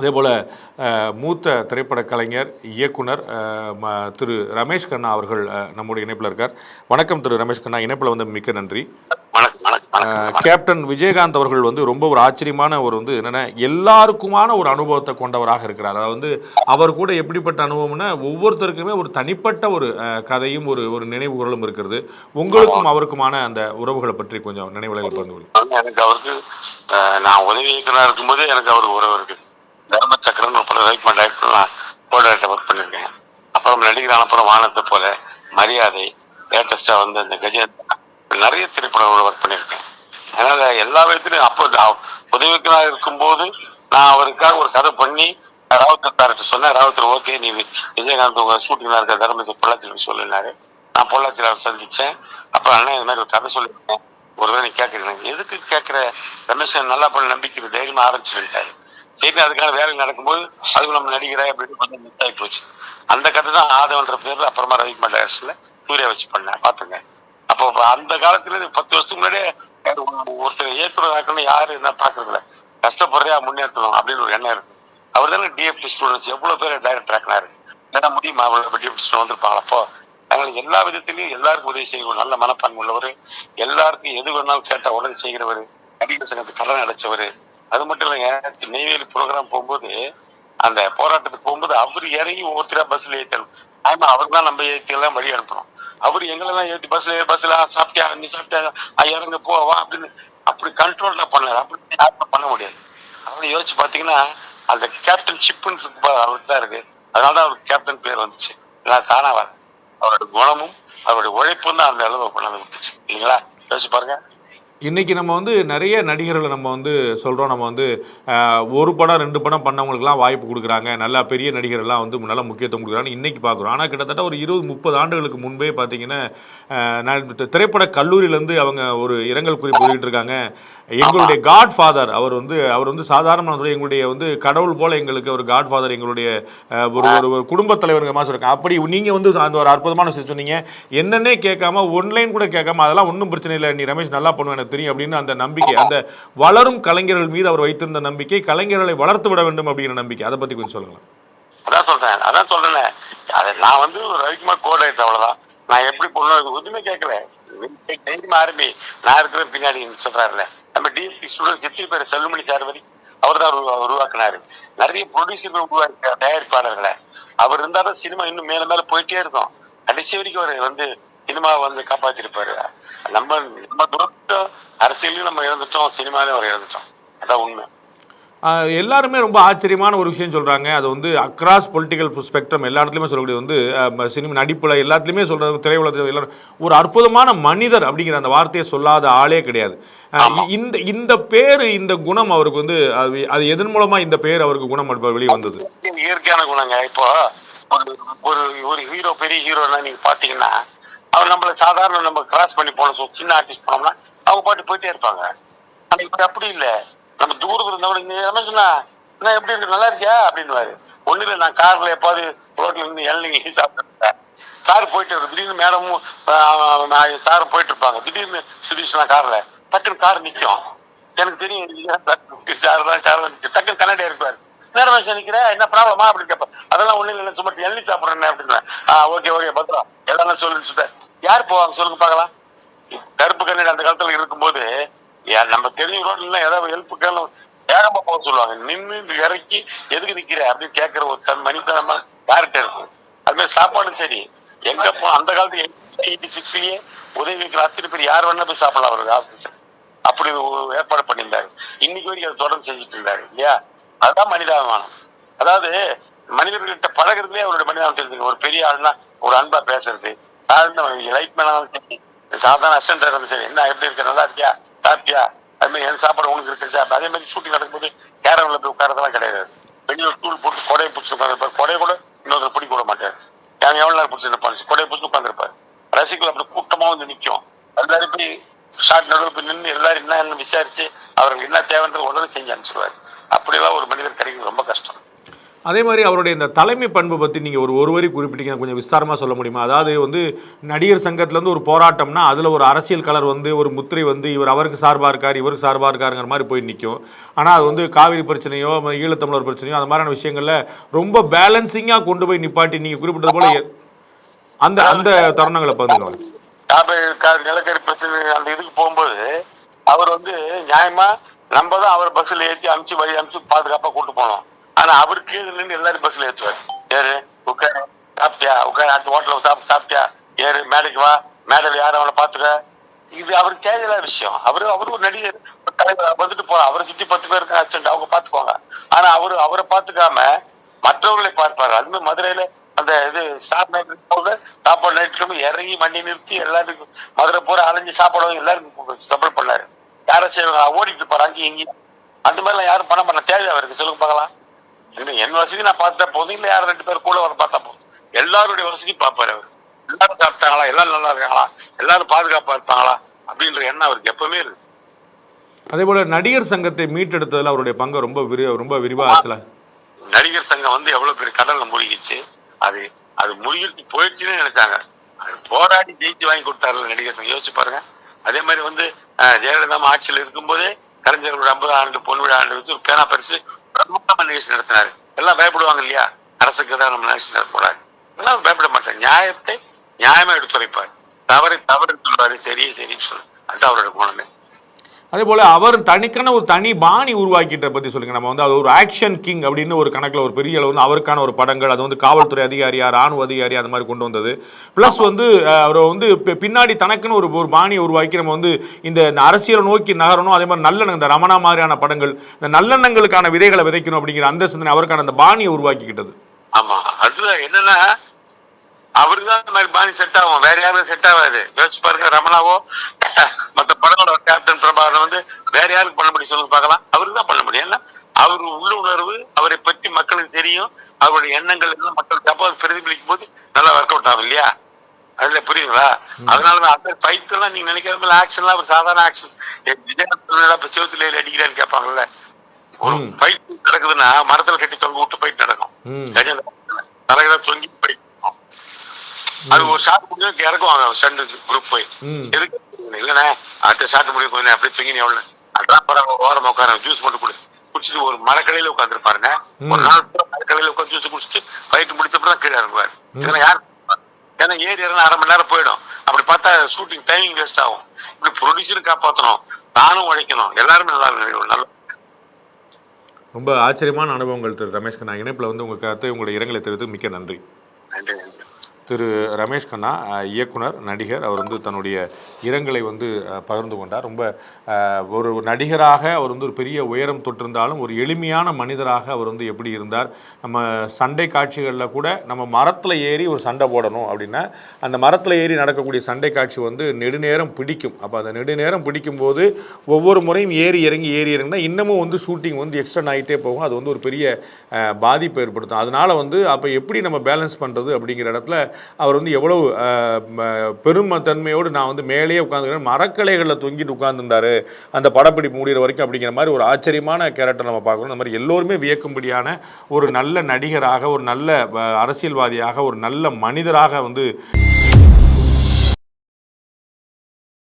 அதே போல் மூத்த திரைப்பட கலைஞர் இயக்குனர் திரு ரமேஷ் கண்ணா அவர்கள் நம்முடைய இணைப்பில் இருக்கார். வணக்கம் திரு ரமேஷ் கண்ணா. இணைப்பில் வந்து மிக்க நன்றி. வணக்கம். கேப்டன் விஜயகாந்த் அவர்கள் வந்து ரொம்ப ஒரு ஆச்சரியமான ஒரு வந்து என்னென்ன எல்லாருக்குமான ஒரு அனுபவத்தை கொண்டவராக இருக்கிறார். அதாவது வந்து அவர் கூட எப்படிப்பட்ட அனுபவம்னா ஒவ்வொருத்தருக்குமே ஒரு தனிப்பட்ட ஒரு கதையும் ஒரு ஒரு நினைவுகளும் இருக்கிறது. உங்களுக்கும் அவருக்குமான அந்த உறவுகளை பற்றி கொஞ்சம் நினைவுகளை. எனக்கு அவருக்கு நான் உதவி இயக்குனராக இருக்கும்போது எனக்கு அவருக்கு உறவு இருக்கு தர்ம சக்கரன் படம் ரைட் டைரக்டர் நான் கோடாக்டர் ஒர்க் பண்ணியிருக்கேன். அப்புறம் நடிகரான அப்புறம் வானத்தை போல மரியாதை லேட்டஸ்டா வந்து இந்த கஜேந்திரா நிறைய திரைப்படங்கள் ஒர்க் பண்ணியிருக்கேன். அதனால எல்லா விதத்திலும் அப்போ நான் இருக்கும்போது நான் அவருக்காக ஒரு கதை பண்ணி ராவுத்தர் டேரக்டர் சொன்னேன் ராவுத்தர் ஓகே நீ விஜயகாந்த் உங்க ஷூட்டிங்ல இருக்க தர்மத்தை பொள்ளாச்சியில் சொல்லினாரு நான் பொள்ளாச்சியில் அவர் சந்திச்சேன். அப்புறம் அண்ணன் இது மாதிரி ஒரு கதை சொல்லியிருக்கேன். ஒருவேளை நீ கேட்கறேன் எதுக்கு கேட்கிற? ரமேஷ் நல்லா பண்ண நம்பிக்கை தைரியமா ஆரம்பிச்சுட்டாரு சரி அதுக்கான வேலை நடக்கும்போது அதுக்கு நம்ம நடிகராய் அப்படின்னு கொஞ்சம் மிஸ் ஆகி போச்சு. அந்த கதை தான் ஆதவன்ற பேர்ல அப்புறமா ரவிக்குமார் டேரக்ஷன்ல சூர்யா வச்சு பண்ணேன். பாத்துங்க அப்போ அப்ப அந்த காலத்துல இருந்து பத்து வருஷத்துக்கு முன்னாடியே ஒருத்தர் ஏற்றுறதாக்கணும் யாரு என்ன பாக்குறதுல கஷ்டப்படுறா முன்னேற்றணும் அப்படின்னு ஒரு எண்ணம் இருக்கு. அவர் தானே டிஎஃப்டி ஸ்டூடெண்ட்ஸ் எவ்வளவு பேர் டைரக்டர் ஆக்கினாரு? என்ன முடியுமா அவ்வளவு டிஎஃப்டி ஸ்டூடெண்ட் வந்திருப்பாங்க அப்போ அதனால எல்லா விதத்திலையும் எல்லாருக்கும் உதவி செய்வோம் நல்ல மனப்பான்மை உள்ளவர். எல்லாருக்கும் எது வேணாலும் கேட்டா உடனே செய்கிறவர். நடிகர் சங்கத்துக்கு கடன் அடைச்சவர். அது மட்டும் இல்லைங்க நெய்வேலி ப்ரோக்ராம் போகும்போது அந்த போராட்டத்துக்கு போகும்போது அவர் இறங்கி ஒவ்வொருத்தரா பஸ்ல ஏற்றணும் ஆமா அவர் தான் நம்ம ஏற்றி எல்லாம் வழி அனுப்பணும். அவர் எங்களெல்லாம் ஏற்றி பஸ்ல பஸ்ல சாப்பிட்டியா? நீ சாப்பிட்டியா? இறங்க போ வா அப்படின்னு அப்படி கண்ட்ரோல்ல பண்ணாரு. அப்படி யாருமே பண்ண முடியாது. அதனால யோசிச்சு பாத்தீங்கன்னா அந்த கேப்டன் ஷிப்னு இருக்கு அவருக்கு தான் இருக்கு. அதனால தான் அவருக்கு கேப்டன் பேர் வந்துச்சு. ஏன்னா தானா அவரோட குணமும் அவருடைய உழைப்பும் தான் அந்த அளவு பண்ண விட்டுச்சு இல்லைங்களா? யோசிச்சு பாருங்க. இன்றைக்கி நம்ம வந்து நிறைய நடிகர்களை நம்ம வந்து சொல்கிறோம் நம்ம வந்து ஒரு படம் ரெண்டு படம் பண்ணவங்களுக்குலாம் வாய்ப்பு கொடுக்குறாங்க. நல்லா பெரிய நடிகர்கள்லாம் வந்து நல்ல முக்கியத்துவம் கொடுக்குறாங்க இன்றைக்கி பார்க்குறோம். ஆனால் கிட்டத்தட்ட ஒரு இருபது முப்பது ஆண்டுகளுக்கு முன்பே பார்த்தீங்கன்னா நான் திரைப்பட கல்லூரியிலேருந்து அவங்க ஒரு இரங்கல் குறிப்பு வெளியிட்டு இருக்காங்க. எங்களுடைய காட் ஃபாதர் அவர் வந்து அவர் வந்து சாதாரண எங்களுடைய வந்து கடவுள் போல் எங்களுக்கு ஒரு காட் ஃபாதர் எங்களுடைய ஒரு ஒரு குடும்பத் தலைவருங்க மாதிரி சொல்றாங்க. அப்படி நீங்கள் வந்து அந்த ஒரு அற்புதமான விஷயம் சொன்னீங்க. என்னன்னே கேட்காம ஒன்லைன் கூட கேட்காம அதெல்லாம் ஒன்றும் பிரச்சனை இல்லை. நீ ரமேஷ் நல்லா பண்ணுவேன் எனக்கு தெரியும் அப்படின்னு அந்த நம்பிக்கை அந்த வளரும் கலைஞர்கள் மீது அவர் வைத்திருந்த நம்பிக்கை கலைஞர்களை வளர்த்து விட வேண்டும் அப்படிங்கிற நம்பிக்கை. அதை பற்றி கொஞ்சம் சொல்லுங்களேன். அதான் சொல்றேன் அதான் சொல்றேன். அது நான் வந்து ஒரு ரவிக்குமார் கோடைட் அவ்வளவுதான். நான் எப்படி பொண்ணு எதுவுமே கேட்கல. தைரியமா ஆரம்பி நான் இருக்கிற பின்னாடி சொல்றாருல நம்ம டிஎஸ்பி ஸ்டூடெண்ட் எத்தனை பேர்? செல்லுமணி சார் வரி அவர் தான் உருவாக்குனாரு. நிறைய ப்ரொடியூசர் உருவாக்க தயாரிப்பாளர்களை. அவர் இருந்தாலும் சினிமா இன்னும் மேல மேல போயிட்டே இருக்கும். கடைசி வரைக்கும் அவர் வந்து சினிமாவை வந்து காப்பாத்திருப்பாரு. நம்ம நம்ம துரத்தம் அரசியலையும் நம்ம இழந்துட்டோம் சினிமாலையும் அவர் இழந்துட்டோம். அதான் உண்மை. எல்லாருமே ரொம்ப ஆச்சரியமான ஒரு விஷயம் சொல்கிறாங்க அது வந்து அக்ராஸ் பொலிட்டிக்கல் ஸ்பெக்ட்ரம் எல்லா இடத்துலையுமே சொல்லக்கூடிய வந்து சினிமா நடிப்பில் எல்லாத்துலேயுமே சொல்கிறது திரையுலகத்தில் எல்லாரும் ஒரு அற்புதமான மனிதர் அப்படிங்கிற அந்த வார்த்தையை சொல்லாத ஆளே கிடையாது. இந்த இந்த பேர் இந்த குணம் அவருக்கு வந்து அது அது எதன் மூலமாக இந்த பேர் அவருக்கு குணம் வெளியே வந்தது? இயற்கையான குணங்க. இப்போ ஒரு ஒரு ஹீரோ பெரிய ஹீரோனா நீங்க பாத்தீங்கன்னா அவர் நம்மள சாதாரண நம்ம கிராஸ் பண்ணி போன சின்ன ஆர்டிஸ்ட் போனோம்னா அவங்க பாட்டு போயிட்டே இருப்பாங்க. ஆனா இப்ப அப்படி இல்லை. நம்ம தூரத்துல இருந்தவங்க நீ என்ன சொன்னா? நான் எப்படி இருக்கு? நல்லா இருக்கியா? அப்படின்னு ஒண்ணு இல்லை. நான் கார்ல எப்பாவது ரோட்ல இருந்து இளநீங்க சாப்பிட்டு கார் போயிட்டு இருக்கு திடீர்னு மேடமும் சார் போயிட்டு இருப்பாங்க. திடீர்னு சுதீஷ் நான் கார்ல டக்குன்னு கார் நிற்கும் எனக்கு தெரியும் சார் தான் கார் நிற்கும் டக்குன்னு கண்ணாடியா இருப்பாரு நேரம் வயசு நிக்கிற? என்ன ப்ராப்ளமா அப்படின்னு கேட்பேன் அதெல்லாம் ஒண்ணு இல்லை. சும்மா எள்ளி சாப்பிடுறேன் அப்படின்னா ஆ ஓகே ஓகே பத்திரம். எல்லாம் சொல்லுன்னு யார் போவாங்க சொல்லுங்க பார்க்கலாம். கருப்பு கண்ணீர் அந்த காலத்துல இருக்கும்போது யா- நம்ம தெரிஞ்ச இல்லை ஏதாவது ஹெல்ப் கேளும் வேகமா போக சொல்லுவாங்க. நின்று இறக்கி எதுக்கு நிக்கிற? அப்படின்னு கேட்கிற ஒரு தன் மனிதனமா யார்கிட்ட இருக்கும் அது மாதிரி சாப்பாடும் சரி. எங்க போ அந்த காலத்து எயிட்டி சிக்ஸ்லயே உதவி அத்தனை பேர் யார் வேணா போய் சாப்பிடலாம் அவருக்கு ஆபீஸ் அப்படி ஒரு ஏற்பாடு பண்ணியிருந்தாரு. இன்னைக்கு வரைக்கும் அதை தொடர்ந்து செஞ்சுட்டு இருந்தாரு இல்லையா? அதுதான் மனிதாபிமானம் அதாவது மனிதர்கள்ட்ட பழகுறதுலயே அவருடைய மனிதாபம் தெரிஞ்சுங்க ஒரு பெரிய ஆள்னா ஒரு அன்பா பேசுறது லைட் மேனாலும் சரி. சாதாரண அசிஸ்டன்ட் இருந்தாலும் சரி. என்ன எப்படி இருக்க? நல்லா இருக்கியா? சாப்பிட்டியா? அது மாதிரி என் சாப்பாடு உனக்கு இருக்கு சார். அதே மாதிரி ஷூட்டிங் நடக்கும்போது கேரவன்ல போய் உட்காரதெல்லாம் கிடையாது. வெளியே டூல் போட்டு கொடையை பிடிச்சி உட்காந்துருப்பாரு கொடையை கூட இன்னொருத்தர் பிடிக்க விட மாட்டார். ஏன் எவ்வளோ நேரம் பிடிச்சி நிற்பாரு கொடையை பிடிச்சி உட்காந்துருப்பாரு ரசிகர்கள் அப்படி கூட்டமாக வந்து நிற்கும் எல்லாரும் போய் ஷார்ட் நடுவில் போய் நின்று எல்லாரும் என்ன என்ன விசாரிச்சு அவருக்கு என்ன தேவைன்றது உடனே செஞ்சு அனுப்பிச்சிருவாரு. அப்படிலாம் ஒரு மனிதர் கிடைக்கிறது ரொம்ப கஷ்டம். அதே மாதிரி அவருடைய இந்த தலைமை பண்பு பற்றி நீங்கள் ஒரு ஒரு வரி குறிப்பிட்டீங்க கொஞ்சம் விஸ்தாரமாக சொல்ல முடியுமா? அதாவது வந்து நடிகர் சங்கத்துலேருந்து ஒரு போராட்டம்னா அதில் ஒரு அரசியல் கலர் வந்து ஒரு முத்திரை வந்து இவர் அவருக்கு சார்பாக இருக்கார் இவருக்கு சார்பாக இருக்காருங்கிற மாதிரி போய் நிற்கும் ஆனால் அது வந்து காவிரி பிரச்சனையோ ஈழத்தமிழர் பிரச்சனையோ அந்த மாதிரியான விஷயங்களில் ரொம்ப பேலன்சிங்காக கொண்டு போய் நிப்பாட்டி நீங்கள் குறிப்பிட்டது போல அந்த அந்த தருணங்களை கா- நிலக்கரி பிரச்சனை அந்த இதுக்கு போகும்போது அவர் வந்து நியாயமா நம்ம தான் அவர் பஸ்ல ஏற்றி அமுச்சு வழி அமுச்சு பாதுகாப்பா கூட்டு போனோம். ஆனா அவர் கீழே நின்று எல்லாரும் பஸ்ல ஏற்றுவார் ஏறு உட்கார சாப்பிட்டியா? உட்கார அடுத்த ஹோட்டல்ல சாப்பிட்டு சாப்பிட்டியா? ஏறு மேடைக்கு வா. மேடையில் யாரும் அவனை பாத்துக்க இது அவருக்கு தேவையில்லாத விஷயம். அவரு அவரு ஒரு நடிகர் தலைவர் வந்துட்டு போறான் அவரை சுத்தி பத்து பேர் இருக்காங்க ஆக்சிடென்ட் அவங்க பாத்துக்கோங்க ஆனா அவரு அவரை பாத்துக்காம மற்றவர்களை பார்ப்பாரு. அது மாதிரி மதுரையில அந்த இது ஸ்டார் நைட் போக சாப்பாடு நைட்ல இறங்கி வண்டி நிறுத்தி எல்லாருக்கும் மதுரை பூரா அலைஞ்சு சாப்பாடு எல்லாருக்கும் சப்போர்ட் பண்ணாரு. யாரை செய்வாங்க? ஓடிட்டு போறாங்க அங்கேயும் இங்கேயும். அந்த மாதிரிலாம் யாரும் பணம் பண்ண தேவை அவருக்கு? சொல்லுங்க பார்க்கலாம். என்ன என் வசதி நான் பார்த்துட்டா போதும். இல்ல யாரும் ரெண்டு பேர் கூட வர பார்த்தா போதும். எல்லாருடைய வசதியும் பார்ப்பாரு அவர். எல்லாரும் சாப்பிட்டாங்களா? எல்லாரும் நல்லா இருக்காங்களா? எல்லாரும் பாதுகாப்பா இருப்பாங்களா? அப்படின்ற எண்ணம் அவருக்கு எப்பவுமே இருக்கு. அதே போல் நடிகர் சங்கத்தை மீட்டெடுத்ததில் அவருடைய பங்கு ரொம்ப விரி ரொம்ப விரிவாக நடிகர் சங்கம் வந்து எவ்வளவு பெரிய கடல்ல மூழ்கிச்சு. அது அது முழுகிட்டு போயிடுச்சுன்னு நினைச்சாங்க. அது போராடி ஜெயிச்சு வாங்கி கொடுத்தாருல நடிகர் சங்கம். யோசிச்சு பாருங்க. அதே மாதிரி வந்து ஜெயலலிதா ஆட்சியில் இருக்கும்போதே கலைஞர்களோட ஐம்பது ஆண்டு பொன் விழா ஆண்டு வச்சு ஒரு பேனா பரிசு பிரம்மாண்டமா நிகழ்ச்சி நடத்தினாரு எல்லாம் பயப்படுவாங்க இல்லையா? அரசுக்கு தான் நம்ம நிகழ்ச்சி நடத்தக்கூடாது. எல்லாம் பயப்பட மாட்டாங்க நியாயத்தை நியாயமா எடுத்துரைப்பார். தவறு தவறு சொல்றாரு சரியே சரின்னு சொல்லு. அதுதான் அவரோட குணமே. அதே போல் அவர் தனிக்கான ஒரு தனி பாணி உருவாக்கிட்ட பற்றி சொல்லுங்க. நம்ம வந்து அது ஒரு ஆக்ஷன் கிங் அப்படின்னு ஒரு கணக்கில் ஒரு பெரிய அளவு வந்து அவருக்கான ஒரு படங்கள் அது வந்து காவல்துறை அதிகாரியா ராணுவ அதிகாரியா அந்த மாதிரி கொண்டு வந்தது. ப்ளஸ் வந்து அவர் வந்து பி- பின்னாடி தனக்குன்னு ஒரு ஒரு பாணியை உருவாக்கி நம்ம வந்து இந்த அரசியலை நோக்கி நகரணும். அதே மாதிரி நல்ல இந்த ரமணா மாதிரியான படங்கள் இந்த நல்லெண்ணங்களுக்கான விதைகளை விதைக்கணும் அப்படிங்கிற அந்த சிந்தனை அவருக்கான அந்த பாணியை உருவாக்கிக்கிட்டது. ஆமா. அதுல என்னன்னா அவருதான் இந்த மாதிரி பாணி செட் ஆகும். வேற யாரும் செட் ஆகாது. யோசிச்சு பாருங்க ரமணாவோ மத்த படங்களோட கேப்டன் பிரபாகரன் வந்து வேற யாருக்கு பண்ண முடியும் சொல்லுங்க பார்க்கலாம். அவருக்கு தான் பண்ண முடியும். ஏன்னா அவர் உள்ளுணர்வு அவரை பற்றி மக்களுக்கு தெரியும். அவருடைய எண்ணங்கள் எல்லாம் மக்கள் தப்பா பிரதிபலிக்கும் போது நல்லா ஒர்க் அவுட் ஆகும் இல்லையா? அதுல புரியுங்களா அதனாலதான் அந்த ஃபைட் எல்லாம் நீங்க நினைக்கிற மாதிரி ஆக்ஷன்லாம் ஒரு சாதாரண ஆக்ஷன் இப்ப சிவத்துல அடிக்கிறான்னு கேட்பாங்கல்ல? ஒரு. ஃபைட் நடக்குதுன்னா மரத்துல கட்டி தொங்க விட்டு ஃபைட் நடக்கும். தலைகளை தொங்கி அது ஒரு ஷாட் முடியும் இறக்குவாங்க. ஸ்டண்ட் குரூப் போய். எதுக்கு? இல்லண்ணே அடுத்த ஷாட் முடியும் கொஞ்சம் அப்படியே தொங்கி நீ எவ்வளவு? அதான் பரவாயில்ல ஓரமா உட்கார ஜூஸ் மட்டும் கொடு. குடிச்சிட்டு ஒரு மரக்கடையில உட்காந்துருப்பாருங்க ஒரு. நாள் மரக்கடையில உட்காந்து ஜூஸ் குடிச்சிட்டு ஃபைட் முடிச்சப்பறம் தான் கீழே இறங்குவார். ஏன்னா யார் ஏன்னா ஏறி இறங்க அரை மணி நேரம் போயிடும். அப்படி பார்த்தா ஷூட்டிங் டைமிங் வேஸ்ட் ஆகும். இப்படி ப்ரொடியூசரும் காப்பாற்றணும் நானும் உழைக்கணும். எல்லாருமே நல்லா இருக்கணும். நல்ல ரொம்ப ஆச்சரியமான அனுபவங்கள் திரு ரமேஷ் கண்ணா இணைப்பில் வந்து உங்கள் கருத்தை உங்களுடைய இரங்கலை தெரிவித்து மிக்க நன்றி. நன்றி நன்றி. திரு ரமேஷ் கண்ணா இயக்குனர் நடிகர். அவர் வந்து தன்னுடைய இரங்கலை வந்து பகிர்ந்து கொண்டார். ரொம்ப ஒரு நடிகராக அவர் வந்து ஒரு பெரிய உயரம் தொட்டிருந்தாலும் ஒரு எளிமையான மனிதராக அவர் வந்து எப்படி இருந்தார். நம்ம சண்டை காட்சிகளில் கூட நம்ம மரத்தில் ஏறி ஒரு சண்டை போடணும் அப்படின்னா அந்த மரத்தில் ஏறி நடக்கக்கூடிய சண்டை காட்சி வந்து நெடுநேரம் பிடிக்கும். அப்போ அந்த நெடுநேரம் பிடிக்கும்போது ஒவ்வொரு முறையும் ஏறி இறங்கி ஏறி இறங்கினா இன்னமும் வந்து ஷூட்டிங் வந்து எக்ஸ்டன் ஆகிட்டே போகும். அது வந்து ஒரு பெரிய பாதிப்பை ஏற்படுத்தும். அதனால் வந்து அப்போ எப்படி நம்ம பேலன்ஸ் பண்ணுறது அப்படிங்கிற இடத்துல அவர் வந்து எவ்வளவு பெருமத்தன்மையோடு நான் வந்து மேலேயே உட்காந்துக்கிறேன் மரக்கலைகளில் தொங்கிட்டு உட்காந்துருந்தார் அந்த படப்பிடிப்பு முடிகிற வரைக்கும் அப்படிங்கிற மாதிரி ஒரு ஆச்சரியமான கேரக்டர் நம்ம பார்க்குறோம் இந்த மாதிரி எல்லோருமே வியக்கும்படியான ஒரு நல்ல நடிகராக ஒரு நல்ல அரசியல்வாதியாக ஒரு நல்ல மனிதராக வந்து